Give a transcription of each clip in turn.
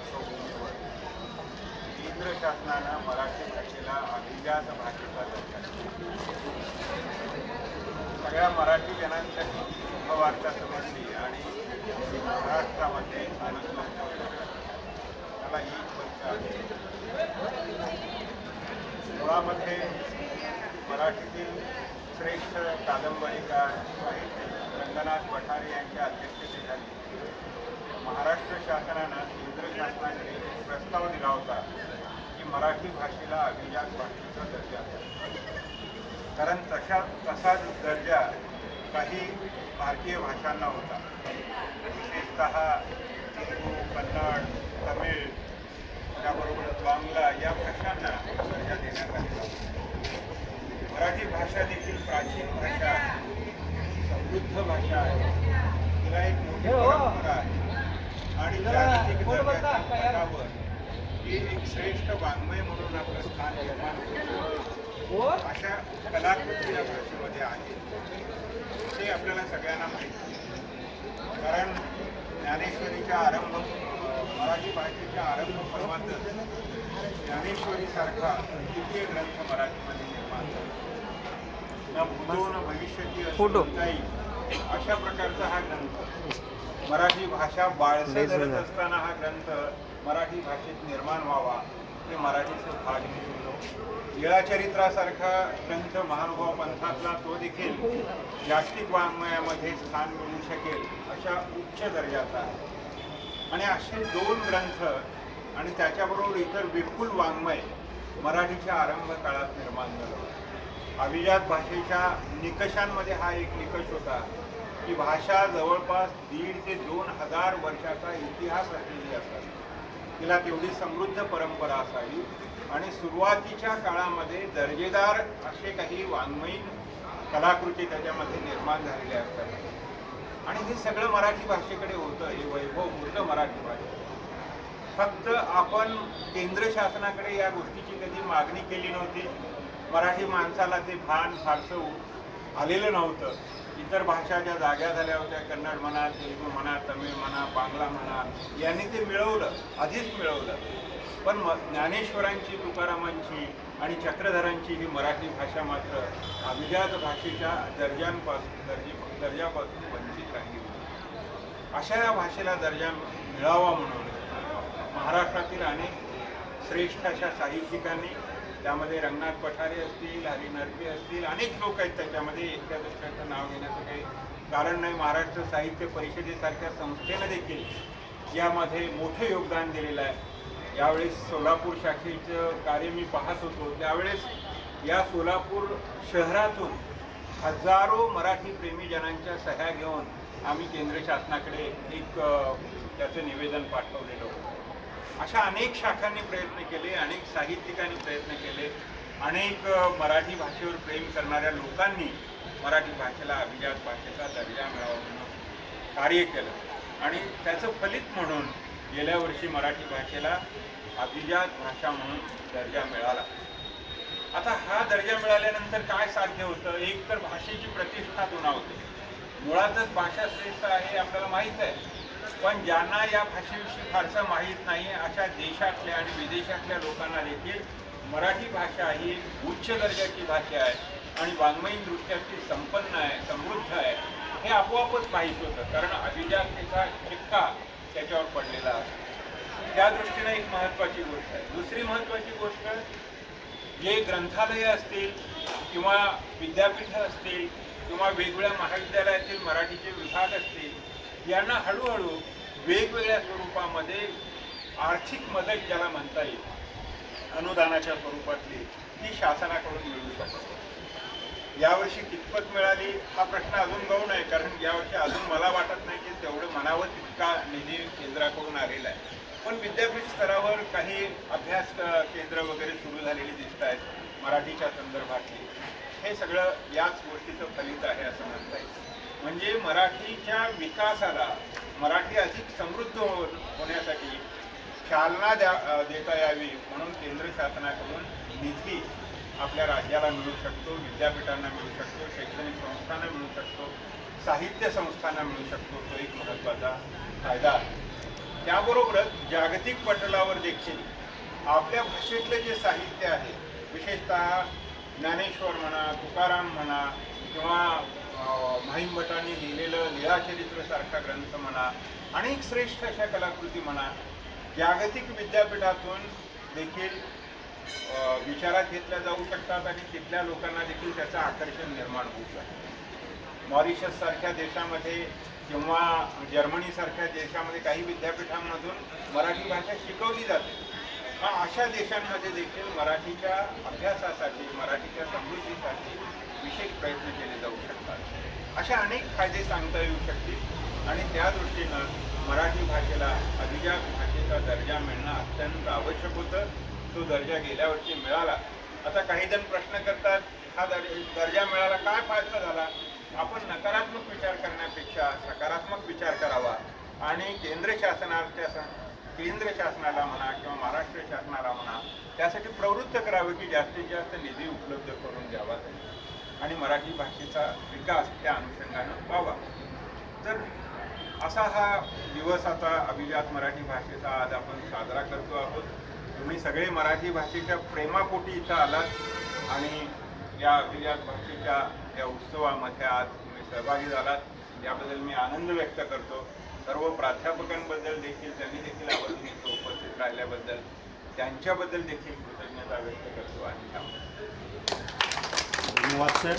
पार्श्वभूमीवर केंद्र शासनानं मराठी भाषेला अभिजात भाषेचा दर्जा सगळ्या मराठी जणांसाठी शुभवार्ता समजली आणि महाराष्ट्रामध्ये आनंद त्याला ही वर्ष आहे मुळामध्ये मराठीतील श्रेष्ठ कादंबरीकार साहित्य रंगनाथ पठारे यांच्या अध्यक्षतेखाली महाराष्ट्र शासनानं केंद्र शासनाकडे एक प्रस्ताव दिला होता की मराठी भाषेला अभिजात भाषेचा दर्जा कारण तशा तसाच दर्जा काही भारतीय भाषांना होता. विशेषतः तेलुगू कन्नड तमिळ त्याबरोबरच बांगला या भाषांना दर्जा देण्यात आलेला मराठी भाषा देखील प्राचीन भाषा आहे. समृद्ध भाषा आहे. तिला एक मोठी परंपरा आहे. आणि जागतिक ही एक श्रेष्ठ वाङ्मय म्हणून आपलं स्थान निर्माण केलं अशा कलाकृती या भाषेमध्ये आहेत ते आपल्याला सगळ्यांना माहिती आहे. कारण ज्ञानेश्वरीच्या आरंभ मराठी भाषेच्या आरंभ पर्वातच ज्ञानेश्वरीसारखा दिव्य ग्रंथ मराठीमध्ये निर्माण झाला न भूतो न भविष्यती असं फोटो. अशा प्रकारचा हा ग्रंथ मराठी भाषा बाळसं धरत. असताना हा ग्रंथ मराठी भाषेत निर्माण व्हावा हे मराठीचं भाग्य लीळाचरित्रासारखा ग्रंथ महानुभाव पंथातला तो देखील जागतिक वाङ्मयामध्ये स्थान मिळू शकेल अशा उच्च दर्जाचा आहे. आणि असे दोन ग्रंथ आणि त्याच्याबरोबर इतर विपुल वाङ्मय मराठीच्या आरंभ काळात निर्माण झालं. अभिजात भाषेच्या निकषांमध्ये हा एक निकष होता. की भाषा जवळपास दीड ते दोन हजार वर्षाचा इतिहास असलेली असावी तिला तेवढी समृद्ध परंपरा असावी. आणि सुरुवातीच्या काळामध्ये दर्जेदार असे काही वाङ्मयीन कलाकृती त्याच्यामध्ये निर्माण झालेल्या असतात. आणि हे सगळं मराठी भाषेकडे होतं. हे वैभव होतं मराठी भाषेत फक्त आपण केंद्र शासनाकडे या गोष्टीची कधी मागणी केली नव्हती. मराठी माणसाला ते भान फारसं आलेलं नव्हतं. इतर भाषा ज्या जाग्या झाल्या होत्या कन्नड म्हणा तेलगू म्हणा तमिळ म्हणा बांगला म्हणा यांनी ते मिळवलं आधीच मिळवलं. पण म ज्ञानेश्वरांची तुकारामांची आणि चक्रधरांची ही मराठी भाषा मात्र अभिजात भाषेच्या दर्जांपासून दर्जे दर्जापासून वंचित राहिली होती. अशा या भाषेला दर्जा मिळावा म्हणून महाराष्ट्रातील अनेक श्रेष्ठ अशा साहित्यिकांनी त्यामध्ये रंगनाथ पठारे असतील हरी नरपी असतील अनेक लोक आहेत त्याच्यामध्ये. एकट्या दुसऱ्याचं नाव घेण्याचं काही कारण नाही. महाराष्ट्र साहित्य परिषदेसारख्या संस्थेनं देखील यामध्ये मोठं योगदान दिलेलं आहे. यावेळेस सोलापूर शाखेचं कार्य मी पाहत होतो. त्यावेळेस या सोलापूर शहरातून हजारो मराठी प्रेमीजनांच्या सह्या घेऊन आम्ही केंद्र शासनाकडे एक त्याचं निवेदन पाठवलेलं होतं. अशा अनेक शाखांनी प्रयत्न केले अनेक साहित्यिकांनी प्रयत्न केले अनेक मराठी भाषेवर प्रेम करणाऱ्या लोकांनी मराठी भाषेला अभिजात भाषेचा दर्जा मिळावा म्हणून कार्य केलं. आणि त्याचं फलित म्हणून गेल्या वर्षी मराठी भाषेला अभिजात भाषा म्हणून दर्जा मिळाला. आता हा दर्जा मिळाल्यानंतर काय साध्य होतं? एक तर भाषेची प्रतिष्ठा दुणावते मुळातच भाषा श्रेष्ठ आहे हे आपल्याला माहीत आहे. पण ज्यांना या भाषेविषयी फारसं माहीत नाही अशा देशातल्या आणि विदेशातल्या लोकांना देखील मराठी भाषा ही उच्च दर्जाची भाषा आहे आणि वाङ्मयीन दृष्ट्याची संपन्न आहे समृद्ध आहे. हे आपोआपच माहीत होतं कारण अभिजातेचा शिक्का त्याच्यावर पडलेला असतो त्या दृष्टीने एक महत्त्वाची गोष्ट आहे. दुसरी महत्त्वाची गोष्ट जे ग्रंथालय असतील किंवा विद्यापीठं असतील किंवा वेगवेगळ्या महाविद्यालयातील मराठीचे विभाग असतील यांना हळूहळू वेगवेगळ्या स्वरूपामध्ये आर्थिक मदत ज्याला म्हणता येईल अनुदानाच्या स्वरूपातली ती शासनाकडून मिळू शकतो. यावर्षी कितपत मिळाली हा प्रश्न अजून गौण आहे कारण यावर्षी अजून मला वाटत नाही की तेवढं मनावं तितका निधी केंद्राकडून आलेला आहे. पण विद्यापीठ स्तरावर काही अभ्यास केंद्र वगैरे सुरू झालेली दिसत आहेत मराठीच्या संदर्भातली. हे सगळं याच गोष्टीचं फलित आहे असं म्हणता येईल. म्हणजे मराठीच्या विकासाला मराठी अधिक समृद्ध हो होण्यासाठी चालना द्या देता यावी म्हणून केंद्र शासनाकडून निधी आपल्या राज्याला मिळू शकतो विद्यापीठांना मिळू शकतो शैक्षणिक संस्थांना मिळू शकतो साहित्य संस्थांना मिळू शकतो. तो एक महत्त्वाचा फायदा आहे. त्याबरोबरच जागतिक पटलावर देखील आपल्या भाषेतलं जे साहित्य आहे विशेषतः ज्ञानेश्वर म्हणा तुकाराम म्हणा किंवा माहीम भटांनी लिहिलेलं लीळाचरित्रसारखा ग्रंथ म्हणा अनेक श्रेष्ठ अशा कलाकृती म्हणा जागतिक विद्यापीठातून देखील विचारात घेतल्या जाऊ शकतात आणि तिथल्या लोकांना देखील त्याचं आकर्षण निर्माण होऊ शकतं. मॉरिशससारख्या देशामध्ये किंवा जर्मनीसारख्या देशामध्ये काही विद्यापीठांमधून मराठी भाषा शिकवली जाते. अशा देशांमध्ये देखील मराठीच्या अभ्यासासाठी मराठीच्या समृद्धीसाठी विशेष प्रयत्न केले जाऊ शकतात. अशा अनेक फायदे सांगता येऊ शकतील आणि त्या दृष्टीनं मराठी भाषेला अभिजात भाषेचा दर्जा मिळणं अत्यंत आवश्यक होतं. तो दर्जा गेल्या वर्षी मिळाला. आता काही जण प्रश्न करतात हा दर दर्जा मिळाला काय फायदा झाला? आपण नकारात्मक विचार करण्यापेक्षा सकारात्मक विचार करावा आणि केंद्र शासनाच्या केंद्र शासनाला म्हणा किंवा महाराष्ट्र शासनाला म्हणा त्यासाठी प्रवृत्त करावे की जास्तीत जास्त निधी उपलब्ध करून द्यावा. आणि मराठी भाषेचा विकास त्या अनुषंगानं व्हावा. तर असा हा दिवस आता अभिजात मराठी भाषेचा आज आपण साजरा करतो आहोत. तुम्ही सगळे मराठी भाषेच्या प्रेमापोटी इथं आलात आणि या अभिजात भाषेच्या या उत्सवामध्ये आज तुम्ही सहभागी झालात. याबद्दल मी आनंद व्यक्त करतो. सर्व प्राध्यापकांबद्दल देखील त्यांनी देखील आवर्जून इथं उपस्थित राहिल्याबद्दल त्यांच्याबद्दल देखील कृतज्ञता व्यक्त करतो आणि धन्यवाद सर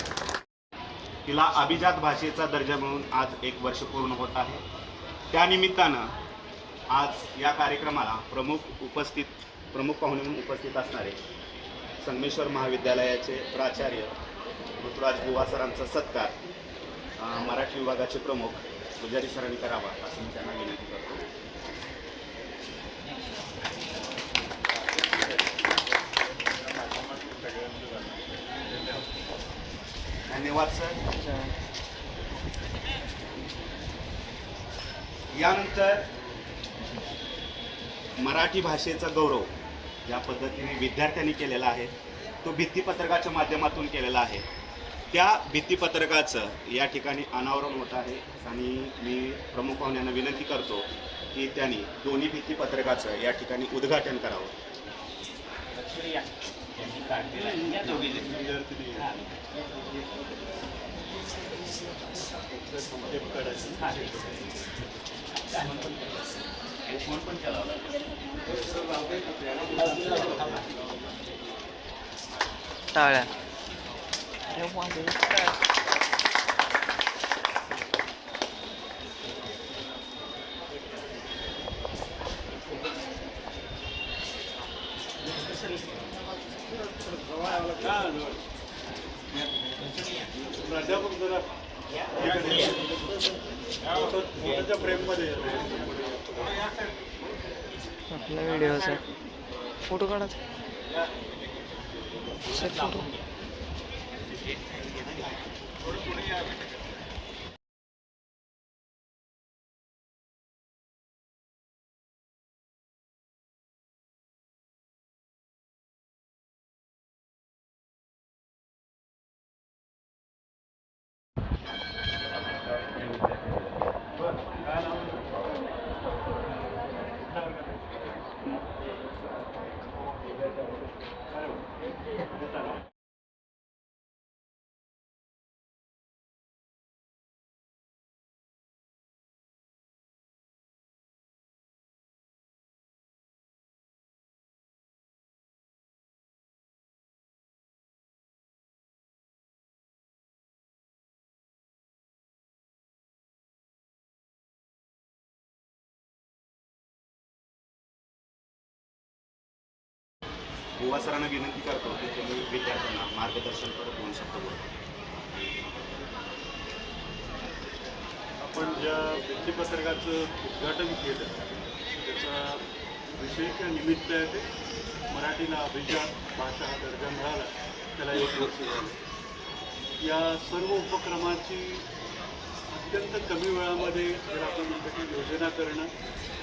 तिला अभिजात भाषेचा दर्जा मिळून आज एक वर्ष पूर्ण होत आहे. त्यानिमित्तानं आज या कार्यक्रमाला प्रमुख उपस्थित प्रमुख पाहुणे म्हणून उपस्थित असणारे संगमेश्वर महाविद्यालयाचे प्राचार्य ऋतुराज बुवा सरांचा सत्कार मराठी विभागाचे प्रमुख पुजारी सरांनी करावा असं मी त्यांना विनंती करतो. धन्यवाद सर. यानंतर मराठी भाषेचा गौरव ज्या पद्धतीने विद्यार्थ्यांनी केलेला आहे. तो भित्तीपत्रकाच्या माध्यमातून केलेला आहे. त्या भित्तीपत्रकाचं या ठिकाणी अनावरण होत आहे आणि मी प्रमुख पाहुण्यांना विनंती करतो की त्यांनी दोन्ही भित्तीपत्रकाचं या ठिकाणी उद्घाटन करावं. टाळ्या अरे वाजव टाळ्या. आपला व्हिडिओ सर फोटो काढायचा सर फोटो. बुवा सरांना विनंती करतो की तुम्ही विद्यार्थ्यांना मार्गदर्शन करत दोन शब्द आपण ज्या व्यक्तीपत्रकाचं उद्घाटन केलं त्याचा विशेष निमित्त आहे ते. मराठीला अभिजात भाषा हा दर्जा मिळाला त्याला एक वर्ष झालं. या सर्व उपक्रमाची अत्यंत कमी वेळामध्ये जर आपण म्हणतो की योजना करणं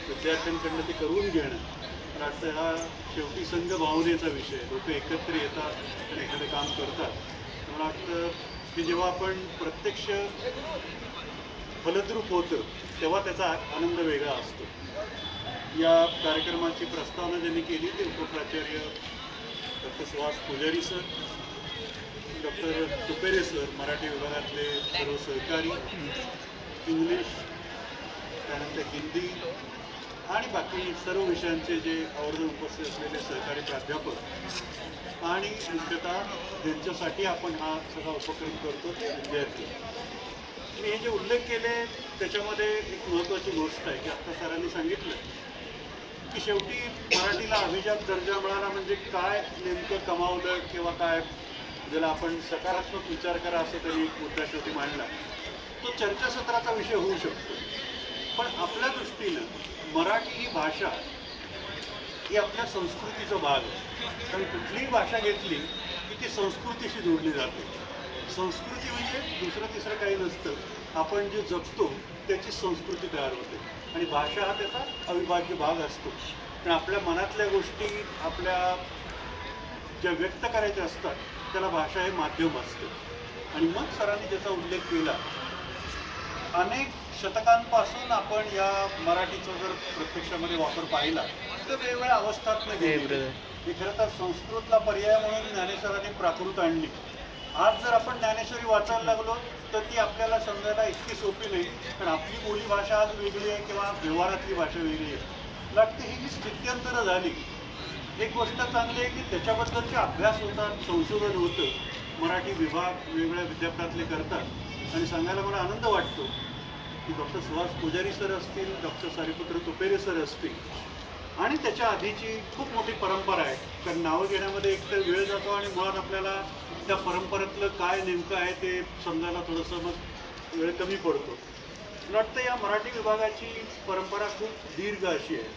विद्यार्थ्यांकडनं ते करून घेणं तर हा शेवटी संघ भावनेचा विषय लोक एकत्र येतात आणि एखादं काम करतात. मला वाटतं की जेव्हा आपण प्रत्यक्ष फलद्रूप होतं तेव्हा त्याचा आनंद वेगळा असतो. या कार्यक्रमाची प्रस्तावना ज्यांनी केली ते उपप्राचार्य doctor Suhas Pujari sir doctor Tupere sir Marathi विभागातले सर्व सहकारी इंग्लिश त्यानंतर हिंदी आणि बाकी सर्व विषयांचे जे आवर्जून उपस्थित असलेले सहकारी प्राध्यापक आणि मुख्यतः ज्यांच्यासाठी आपण हा सगळा उपक्रम करतो ते विद्यार्थी. मी हे जे उल्लेख केले त्याच्यामध्ये एक महत्त्वाची गोष्ट आहे की आता सरांनी सांगितलं की शेवटी मराठीला अभिजात दर्जा मिळाला म्हणजे काय नेमकं कमावलं किंवा काय? ज्याला आपण सकारात्मक विचार करा असं तरी एक मुद्दा शेवटी मांडला. तो चर्चासत्राचा विषय होऊ शकतो. पण आपल्या दृष्टीनं मराठी ही भाषा ही आपल्या संस्कृतीचा भाग आहे. कारण कुठलीही भाषा घेतली की ती संस्कृतीशी जोडली जाते. संस्कृती म्हणजे दुसरं तिसरं काही नसतं. आपण जे जगतो त्याची संस्कृती तयार होते. आणि भाषा हा त्याचा अविभाज्य भाग असतो. पण आपल्या मनातल्या गोष्टी आपल्या ज्या व्यक्त करायच्या असतात त्याला भाषा हे माध्यम असते. आणि मग सरांनी ज्याचा उल्लेख केला. अनेक शतकांपासून आपण या मराठीचा जर प्रत्यक्षामध्ये वापर पाहिला तर वेगवेगळ्या अवस्थातनं brother. आहे. ही खरं तर संस्कृतला पर्याय म्हणून ज्ञानेश्वरांनी प्राकृत आणली. आज जर आपण ज्ञानेश्वरी वाचायला लागलो तर ती आपल्याला समजायला इतकी सोपी नाही. कारण आपली बोली भाषा आज वेगळी आहे किंवा व्यवहारातली भाषा वेगळी आहे. वाटतं ही जी स्थित्यंतरं झाली एक गोष्ट चांगली आहे की त्याच्याबद्दलचे अभ्यास होतात संशोधन होतं. मराठी विभाग वेगवेगळ्या विद्यापीठातले करतात. आणि सांगायला मला आनंद वाटतो. की डॉक्टर सुहास पुजारी सर असतील डॉक्टर सारीपुत्र तुपेरे सर असतील. आणि त्याच्या आधीची खूप मोठी परंपरा आहे. कारण नावं घेण्यामध्ये एक तर वेळ जातो आणि मुळात आपल्याला त्या परंपरेतलं काय नेमकं आहे ते समजायला थोडंसं मग वेळ कमी पडतो. मला वाटतं या मराठी विभागाची परंपरा खूप दीर्घ अशी आहे.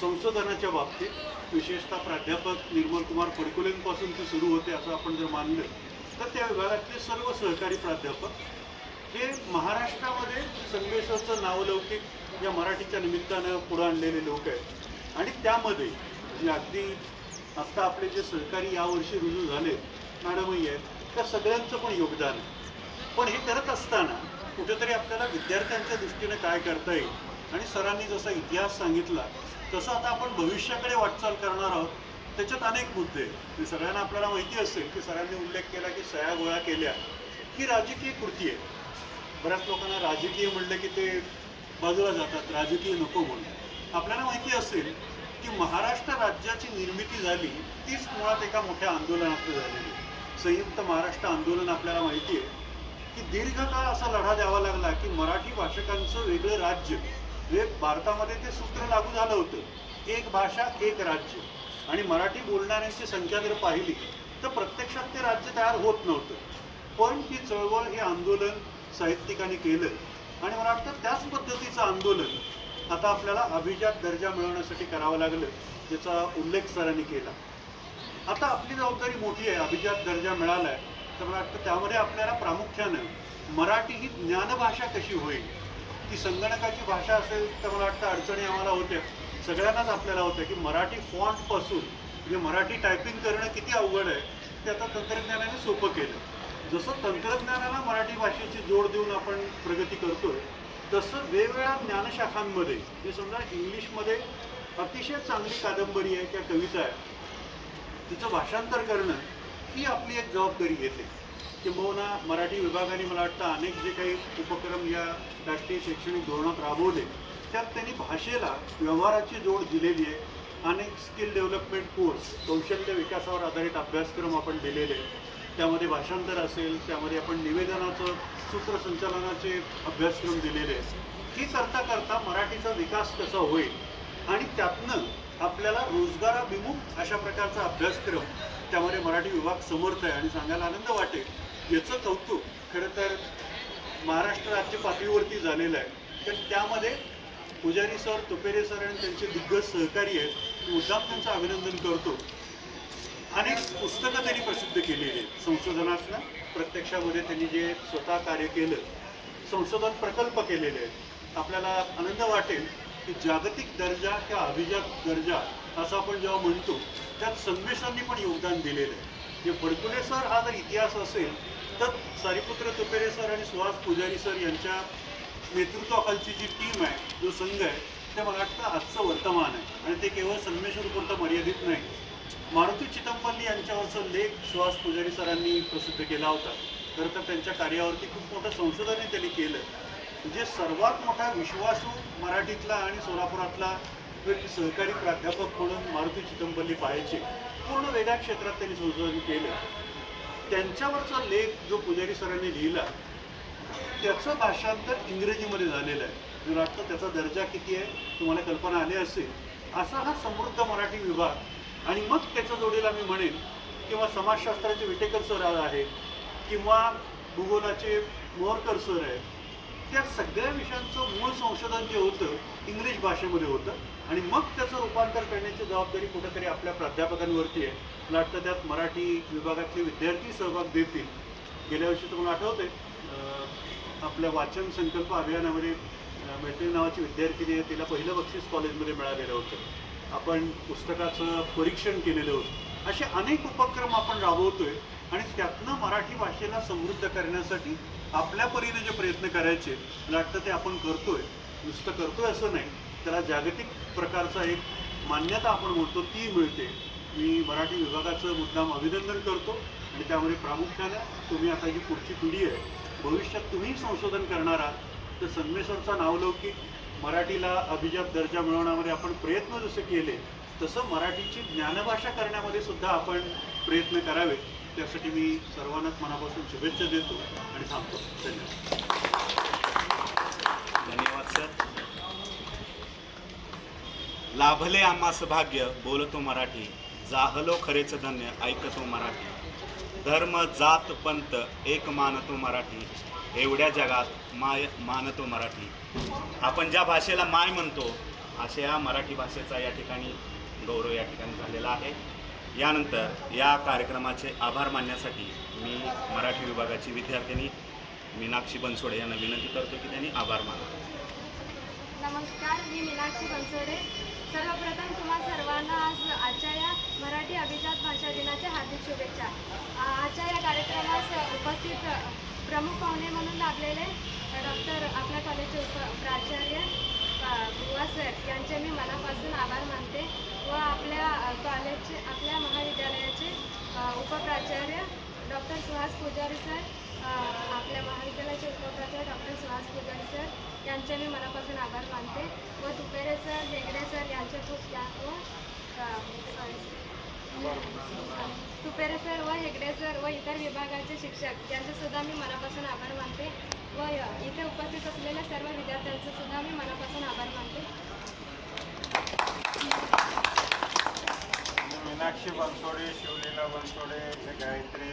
संशोधनाच्या बाबतीत विशेषतः प्राध्यापक निर्मल कुमार फडकुलेंपासून ती सुरू होते असं आपण जर मानलं तर त्या विभागातले सर्व सहकारी प्राध्यापक हे महाराष्ट्रामध्ये संगमेश्वरचं नावलौकिक या मराठीच्या निमित्तानं पुढं आणलेले लोक आहेत. आणि त्यामध्ये जे अगदी आत्ता आपले जे सहकारी यावर्षी रुजू झाले मॅडमही आहेत त्या सगळ्यांचं पण योगदान आहे. पण हे करत असताना कुठेतरी आपल्याला विद्यार्थ्यांच्या दृष्टीने काय करता येईल? आणि सरांनी जसा इतिहास सांगितला तसं आता आपण भविष्याकडे वाटचाल करणार आहोत. त्याच्यात अनेक मुद्दे आहेत. म्हणजे सगळ्यांना आपल्याला माहिती असेल की सरांनी उल्लेख केला की सया गोळा केल्या. ही राजकीय कृती आहे. बऱ्याच लोकांना राजकीय म्हणलं की ते बाजूला जातात राजकीय नको म्हणून. आपल्याला माहिती असेल की महाराष्ट्र राज्याची निर्मिती झाली तीच मुळात एका मोठ्या आंदोलनातून झालेली. संयुक्त महाराष्ट्र आंदोलन आपल्याला माहिती आहे की दीर्घकाळ असा लढा द्यावा लागला की मराठी भाषकांचं वेगळं राज्य हे भारतामध्ये ते सूत्र लागू झालं होतं. एक भाषा एक राज्य. आणि मराठी बोलणाऱ्यांची संख्या जर पाहिली तर प्रत्यक्षात ते राज्य तयार होत नव्हतं. पण ही चळवळ हे आंदोलन साहित्यिकांनी केलं आणि मला वाटतं त्याच पद्धतीचं आंदोलन आता आपल्याला अभिजात दर्जा मिळवण्यासाठी करावं लागलं ज्याचा उल्लेख सरांनी केला. आता आपली जबाबदारी मोठी आहे अभिजात दर्जा मिळाला आहे तर मला वाटतं त्यामध्ये आपल्याला प्रामुख्यानं मराठी ही ज्ञानभाषा कशी होईल ती संगणकाची भाषा असेल तर मला वाटतं अडचणी आम्हाला होत्या. सगळ्यांनाच आपल्याला होत्या की मराठी फॉन्टपासून म्हणजे मराठी टायपिंग करणं किती अवघड आहे ते आता तंत्रज्ञानाने सोपं केलं. जसं तंत्रज्ञानाला मराठी भाषेची जोड देऊन आपण प्रगती करतोय तसं वेगवेगळ्या ज्ञानशाखांमध्ये जे समजा इंग्लिशमध्ये अतिशय चांगली कादंबरी आहे किंवा कविता आहे तिचं भाषांतर करणं ही आपली एक जबाबदारी येते किंबहुना मराठी विभागाने मला वाटतं अनेक जे काही उपक्रम या राष्ट्रीय शैक्षणिक धोरणात राबवले त्यात त्यांनी भाषेला व्यवहाराची जोड दिलेली आहे अनेक स्किल डेव्हलपमेंट कोर्स कौशल्य विकासावर आधारित अभ्यासक्रम आपण दिलेले आहेत. त्यामध्ये भाषांतर असेल त्यामध्ये आपण निवेदनाचं सूत्रसंचालनाचे अभ्यासक्रम दिलेले आहेत. ही करता करता मराठीचा विकास कसा होईल आणि त्यातनं आपल्याला रोजगाराभिमुख अशा प्रकारचा अभ्यासक्रम त्यामध्ये मराठी विभाग समर्थ आहे आणि सांगायला आनंद वाटेल याचं कौतुक खरं तर महाराष्ट्र राज्य पातळीवरती झालेलं आहे. तर त्यामध्ये पुजारी सर तुपेरे सर आणि त्यांचे दिग्गज सहकारी आहेत. मुद्दाम त्यांचं अभिनंदन करतो. अनेक पुस्तकं त्यांनी प्रसिद्ध केलेली आहेत. संशोधनातनं प्रत्यक्षामध्ये त्यांनी जे स्वतः कार्य केलं संशोधन प्रकल्प केलेले आहेत. आपल्याला आनंद वाटेल की जागतिक दर्जा किंवा अभिजात दर्जा असं आपण जेव्हा म्हणतो त्यात संदेशांनी पण योगदान दिलेलं आहे. जे फडकुले सर हा जर इतिहास असेल तर सारीपुत्र तुपेरे सर आणि सुहास पुजारी सर यांच्या नेतृत्वाखालची जी टीम आहे जो संघ आहे ते मला वाटतं आजचं वर्तमान आहे. आणि ते केवळ संगमेश्वरपुरतं मर्यादित नाही. मारुती चिदंबरली यांच्यावरचा लेख सुहास पुजारी सरांनी प्रसिद्ध केला होता. खरं तर त्यांच्या कार्यावरती खूप मोठं संशोधनही त्यांनी केलं. म्हणजे सर्वात मोठा विश्वासू मराठीतला आणि सोलापुरातला सहकारी प्राध्यापक म्हणून मारुती चिदंबरली पाहायचे पूर्ण वेगळ्या क्षेत्रात त्यांनी संशोधन केलं. त्यांच्यावरचा लेख जो पुजारी सरांनी लिहिला त्याचं भाषांतर इंग्रजीमध्ये झालेलं आहे. मला वाटतं त्याचा दर्जा किती आहे तुम्हाला कल्पना आली असेल. असा हा समृद्ध मराठी विभाग आणि मग त्याच्या जोडीला मी म्हणेन किंवा समाजशास्त्राचे विटेकर सर आहेत किंवा भूगोलाचे मोरकर सर आहेत त्या सगळ्या विषयांचं मूळ संशोधन जे होतं इंग्लिश भाषेमध्ये होतं आणि मग त्याचं रूपांतर करण्याची जबाबदारी कुठेतरी आपल्या प्राध्यापकांवरती आहे. मला वाटतं त्यात मराठी विभागातले विद्यार्थी सहभाग देतील. गेल्या वर्षी तुम्हाला आठवते आपल्या वाचन संकल्प अभियानामध्ये मैत्री नावाची विद्यार्थिनी आहे तिला पहिलं बक्षीस कॉलेजमध्ये मिळालेलं होतं. आपण पुस्तकाचं परीक्षण केलेलं होतं. असे अनेक उपक्रम आपण राबवतोय आणि त्यातनं मराठी भाषेला समृद्ध करण्यासाठी आपल्या परीने जे प्रयत्न करायचे मला वाटतं ते आपण करतोय. नुसतं करतोय असं नाही. त्याला जागतिक प्रकारचा एक मान्यता आपण म्हणतो ती मिळते. मी मराठी विभागाचं मुद्दाम अभिनंदन करतो आणि त्यामुळे प्रामुख्याने तुम्ही आता जी पुढची पिढी आहे. भविष्यात तुम्ही संशोधन करणार आहात. तर संगमेश्वरचा नावलौकिक मराठीला अभिजात दर्जा मिळवण्यामध्ये आपण प्रयत्न जसे केले तसं मराठीची ज्ञानभाषा करण्यामध्ये सुद्धा आपण प्रयत्न करावे त्यासाठी मी सर्वांनाच मनापासून शुभेच्छा देतो आणि थांबतो. धन्यवाद. धन्यवाद सर. लाभले आम्हास भाग्य बोलतो मराठी. जाहलो खरेच धन्य ऐकतो मराठी. धर्म जात पंत एक मानतो मराठी. एवढ्या जगात माय मानतो मराठी. आपण ज्या भाषेला माय म्हणतो अशा या मराठी भाषेचा या ठिकाणी गौरव या ठिकाणी झालेला आहे. यानंतर या कार्यक्रमाचे आभार मानण्यासाठी मी मराठी विभागाची विद्यार्थिनी मीनाक्षी बनसोडे यांना विनंती करतो की त्यांनी आभार मानावे नमस्कार मी मीनाक्षी बनसोडे. सर्वप्रथम तुम्हा सर्वांना आज आजच्या या मराठी अभिजात भाषा दिनाच्या हार्दिक शुभेच्छा. आजच्या या कार्यक्रमास उपस्थित प्रमुख पाहुणे म्हणून लाभलेले डॉक्टर आपल्या कॉलेजचे उप प्राचार्य अ, बुवा सर यांचे मी मनापासून आभार मानते व आपल्या कॉलेजचे आपल्या महाविद्यालयाचे उपप्राचार्य डॉक्टर सुहास पुजारी सर आपल्या महाविद्यालयाचे उपप्राचार्य डॉक्टर सुहास पुजारी सर यांचे मी मनापासून आभार मानते व तुपेरे सर हेगडे सर यांचे खूप या व सॉरी. तुपेरे सर व हेगडे सर व इतर विभागाचे शिक्षक यांचे सुद्धा मी मनापासून आभार मानते. व य- इथे उपस्थित असलेल्या सर्व विद्यार्थ्यांचे सुद्धा मी मनापासून आभार मानते. मीनाक्षी बनसोडे शिवलीला बनसोडे गायत्री